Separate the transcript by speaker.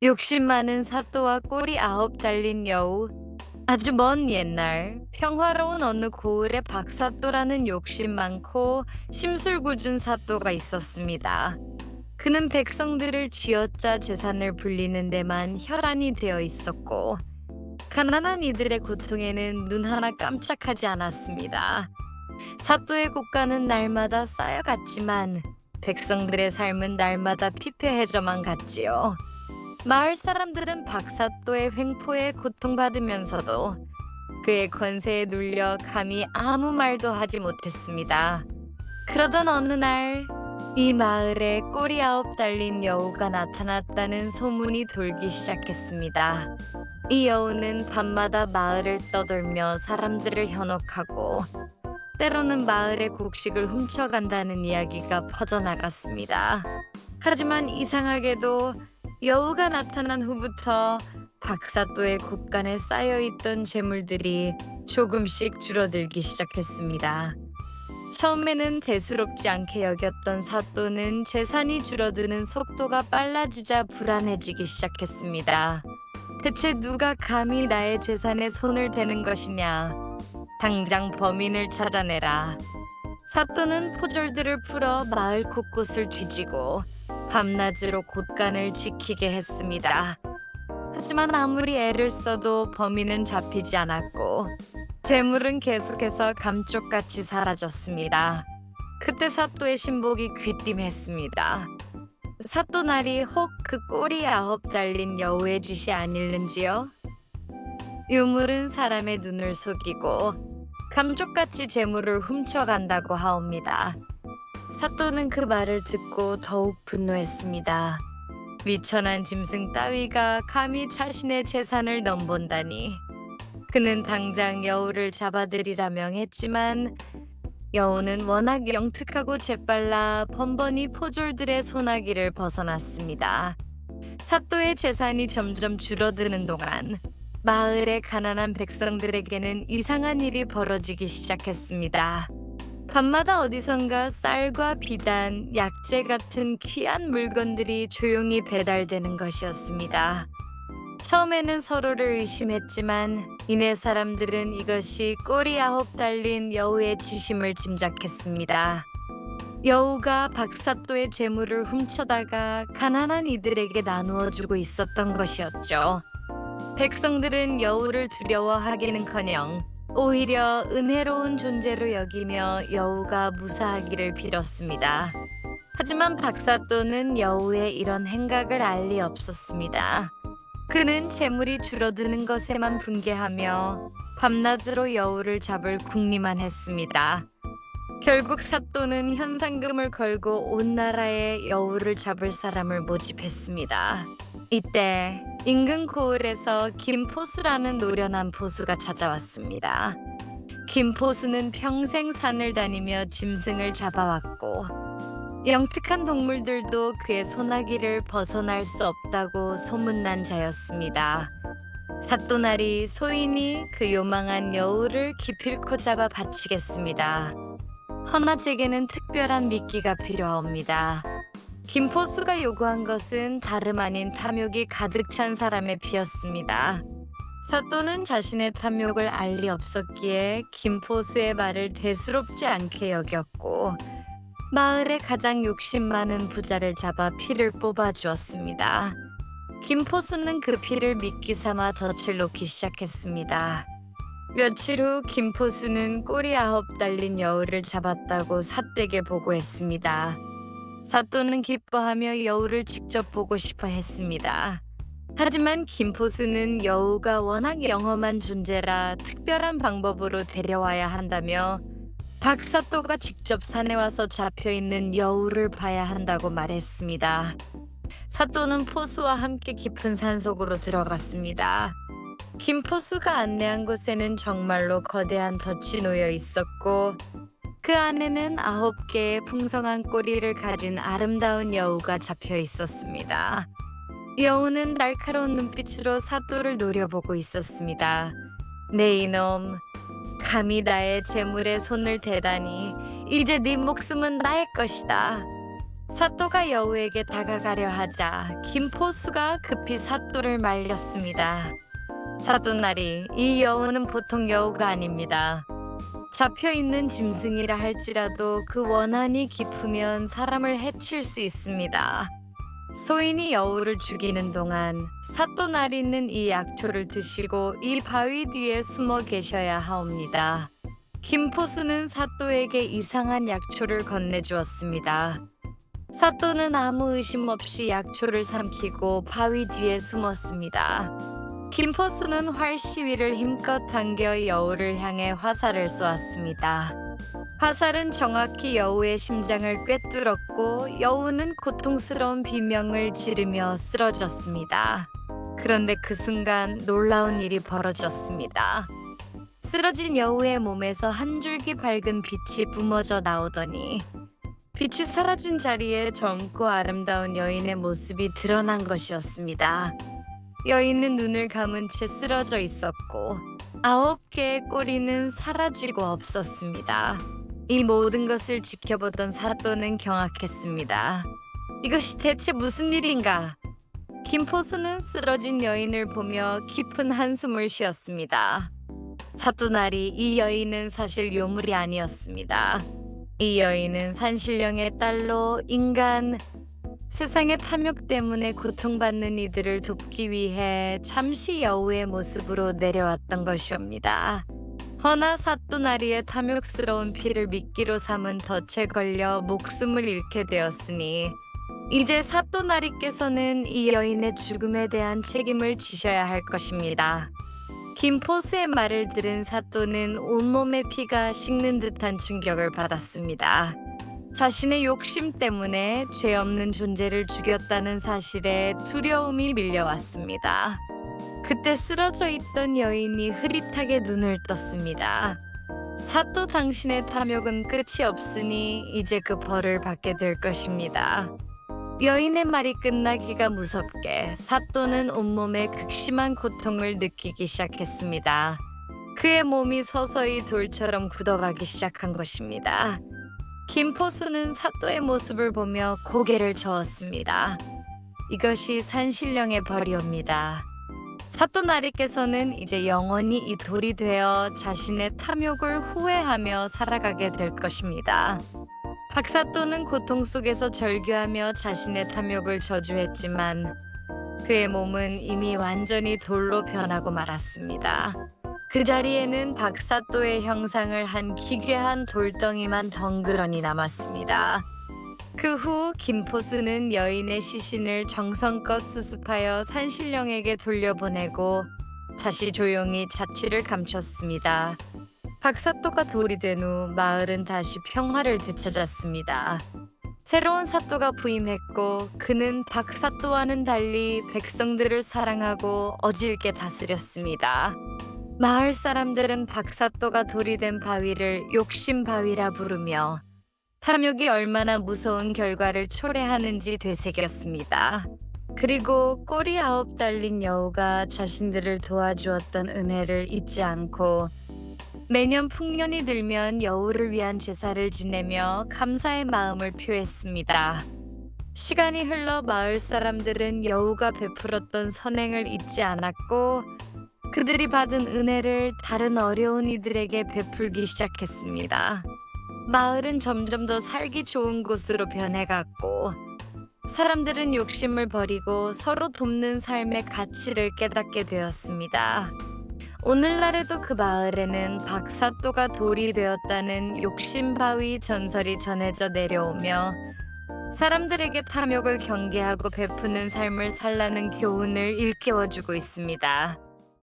Speaker 1: 욕심 많은 사또와 꼬리 아홉 달린 여우. 아주 먼 옛날 평화로운 어느 고을에 박사또라는 욕심 많고 심술궂은 사또가 있었습니다. 그는 백성들을 쥐어짜 재산을 불리는 데만 혈안이 되어 있었고 가난한 이들의 고통에는 눈 하나 깜짝하지 않았습니다. 사또의 국가는 날마다 쌓여갔지만 백성들의 삶은 날마다 피폐해져만 갔지요. 마을 사람들은 박사또의 횡포에 고통받으면서도 그의 권세에 눌려 감히 아무 말도 하지 못했습니다. 그러던 어느 날 이 마을에 꼬리 아홉 달린 여우가 나타났다는 소문이 돌기 시작했습니다. 이 여우는 밤마다 마을을 떠돌며 사람들을 현혹하고 때로는 마을의 곡식을 훔쳐간다는 이야기가 퍼져나갔습니다. 하지만 이상하게도 여우가 나타난 후부터 박사또의 곳간에 쌓여있던 재물들이 조금씩 줄어들기 시작했습니다. 처음에는 대수롭지 않게 여겼던 사또는 재산이 줄어드는 속도가 빨라지자 불안해지기 시작했습니다. 대체 누가 감히 나의 재산에 손을 대는 것이냐? 당장 범인을 찾아내라. 사또는 포졸들을 풀어 마을 곳곳을 뒤지고 밤낮으로 곳간을 지키게 했습니다. 하지만 아무리 애를 써도 범인은 잡히지 않았고 재물은 계속해서 감쪽같이 사라졌습니다. 그때 사또의 신복이 귀띔했습니다. 사또 날이 혹 그 꼬리 아홉 달린 여우의 짓이 아닐는지요? 유물은 사람의 눈을 속이고 감쪽같이 재물을 훔쳐간다고 하옵니다. 사또는 그 말을 듣고 더욱 분노했습니다. 미천한 짐승 따위가 감히 자신의 재산을 넘본다니. 그는 당장 여우를 잡아들이라 명했지만 여우는 워낙 영특하고 재빨라 번번이 포졸들의 소나기를 벗어났습니다. 사또의 재산이 점점 줄어드는 동안 마을의 가난한 백성들에게는 이상한 일이 벌어지기 시작했습니다. 밤마다 어디선가 쌀과 비단, 약재 같은 귀한 물건들이 조용히 배달되는 것이었습니다. 처음에는 서로를 의심했지만 이내 사람들은 이것이 꼬리 아홉 달린 여우의 지심을 짐작했습니다. 여우가 박사또의 재물을 훔쳐다가 가난한 이들에게 나누어 주고 있었던 것이었죠. 백성들은 여우를 두려워하기는커녕 오히려 은혜로운 존재로 여기며 여우가 무사하기를 빌었습니다. 하지만 박사또는 여우의 이런 행각을 알 리 없었습니다. 그는 재물이 줄어드는 것에만 분개하며 밤낮으로 여우를 잡을 궁리만 했습니다. 결국 사또는 현상금을 걸고 온 나라에 여우를 잡을 사람을 모집했습니다. 이때 인근 고을에서 김포수라는 노련한 포수가 찾아왔습니다. 김포수는 평생 산을 다니며 짐승을 잡아왔고 영특한 동물들도 그의 소나기를 벗어날 수 없다고 소문난 자였습니다. 사또날이 소인이 그 요망한 여우를 기필코 잡아 바치겠습니다. 허나 제게는 특별한 미끼가 필요합니다. 김포수가 요구한 것은 다름 아닌 탐욕이 가득 찬 사람의 피였습니다. 사또는 자신의 탐욕을 알리 없었기에 김포수의 말을 대수롭지 않게 여겼고 마을의 가장 욕심 많은 부자를 잡아 피를 뽑아 주었습니다. 김포수는 그 피를 미끼 삼아 덫을 놓기 시작했습니다. 며칠 후 김포수는 꼬리 아홉 달린 여우를 잡았다고 사댁에 보고했습니다. 사또는 기뻐하며 여우를 직접 보고 싶어 했습니다. 하지만 김포수는 여우가 워낙 영험한 존재라 특별한 방법으로 데려와야 한다며 박사또가 직접 산에 와서 잡혀 있는 여우를 봐야 한다고 말했습니다. 사또는 포수와 함께 깊은 산속으로 들어갔습니다. 김포수가 안내한 곳에는 정말로 거대한 덫이 놓여 있었고 그 안에는 아홉 개의 풍성한 꼬리를 가진 아름다운 여우가 잡혀 있었습니다. 여우는 날카로운 눈빛으로 사또를 노려보고 있었습니다. 네 이놈, 감히 나의 재물에 손을 대다니 이제 네 목숨은 나의 것이다. 사또가 여우에게 다가가려 하자 김포수가 급히 사또를 말렸습니다. 사또나리, 이 여우는 보통 여우가 아닙니다. 잡혀 있는 짐승이라 할지라도 그 원한이 깊으면 사람을 해칠 수 있습니다. 소인이 여우를 죽이는 동안 사또나리는 이 약초를 드시고 이 바위 뒤에 숨어 계셔야 하옵니다. 김포수는 사또에게 이상한 약초를 건네주었습니다. 사또는 아무 의심 없이 약초를 삼키고 바위 뒤에 숨었습니다. 김포수는 활 시위를 힘껏 당겨 여우를 향해 화살을 쏘았습니다. 화살은 정확히 여우의 심장을 꿰뚫었고 여우는 고통스러운 비명을 지르며 쓰러졌습니다. 그런데 그 순간 놀라운 일이 벌어졌습니다. 쓰러진 여우의 몸에서 한 줄기 밝은 빛이 뿜어져 나오더니 빛이 사라진 자리에 젊고 아름다운 여인의 모습이 드러난 것이었습니다. 여인은 눈을 감은 채 쓰러져 있었고 아홉 개의 꼬리는 사라지고 없었습니다. 이 모든 것을 지켜보던 사또는 경악했습니다. 이것이 대체 무슨 일인가? 김포수는 쓰러진 여인을 보며 깊은 한숨을 쉬었습니다. 사또나리 이 여인은 사실 요물이 아니었습니다. 이 여인은 산신령의 딸로 인간 세상의 탐욕 때문에 고통받는 이들을 돕기 위해 잠시 여우의 모습으로 내려왔던 것이옵니다. 허나 사또나리의 탐욕스러운 피를 미끼로 삼은 덫에 걸려 목숨을 잃게 되었으니 이제 사또나리께서는 이 여인의 죽음에 대한 책임을 지셔야 할 것입니다. 김포수의 말을 들은 사또는 온몸의 피가 식는 듯한 충격을 받았습니다. 자신의 욕심 때문에 죄 없는 존재를 죽였다는 사실에 두려움이 밀려왔습니다. 그때 쓰러져 있던 여인이 흐릿하게 눈을 떴습니다. 사또 당신의 탐욕은 끝이 없으니 이제 그 벌을 받게 될 것입니다. 여인의 말이 끝나기가 무섭게 사또는 온몸에 극심한 고통을 느끼기 시작했습니다. 그의 몸이 서서히 돌처럼 굳어가기 시작한 것입니다. 김포수는 사또의 모습을 보며 고개를 저었습니다. 이것이 산신령의 벌이옵니다. 사또 나리께서는 이제 영원히 이 돌이 되어 자신의 탐욕을 후회하며 살아가게 될 것입니다. 박사또는 고통 속에서 절규하며 자신의 탐욕을 저주했지만 그의 몸은 이미 완전히 돌로 변하고 말았습니다. 그 자리에는 박사또의 형상을 한 기괴한 돌덩이만 덩그러니 남았습니다. 그 후 김포수는 여인의 시신을 정성껏 수습하여 산신령에게 돌려보내고 다시 조용히 자취를 감췄습니다. 박사또가 돌이 된 후 마을은 다시 평화를 되찾았습니다. 새로운 사또가 부임했고 그는 박사또와는 달리 백성들을 사랑하고 어질게 다스렸습니다. 마을 사람들은 박사또가 돌이 된 바위를 욕심 바위라 부르며 탐욕이 얼마나 무서운 결과를 초래하는지 되새겼습니다. 그리고 꼬리 아홉 달린 여우가 자신들을 도와주었던 은혜를 잊지 않고 매년 풍년이 들면 여우를 위한 제사를 지내며 감사의 마음을 표했습니다. 시간이 흘러 마을 사람들은 여우가 베풀었던 선행을 잊지 않았고 그들이 받은 은혜를 다른 어려운 이들에게 베풀기 시작했습니다. 마을은 점점 더 살기 좋은 곳으로 변해갔고 사람들은 욕심을 버리고 서로 돕는 삶의 가치를 깨닫게 되었습니다. 오늘날에도 그 마을에는 박사또가 돌이 되었다는 욕심바위 전설이 전해져 내려오며 사람들에게 탐욕을 경계하고 베푸는 삶을 살라는 교훈을 일깨워주고 있습니다.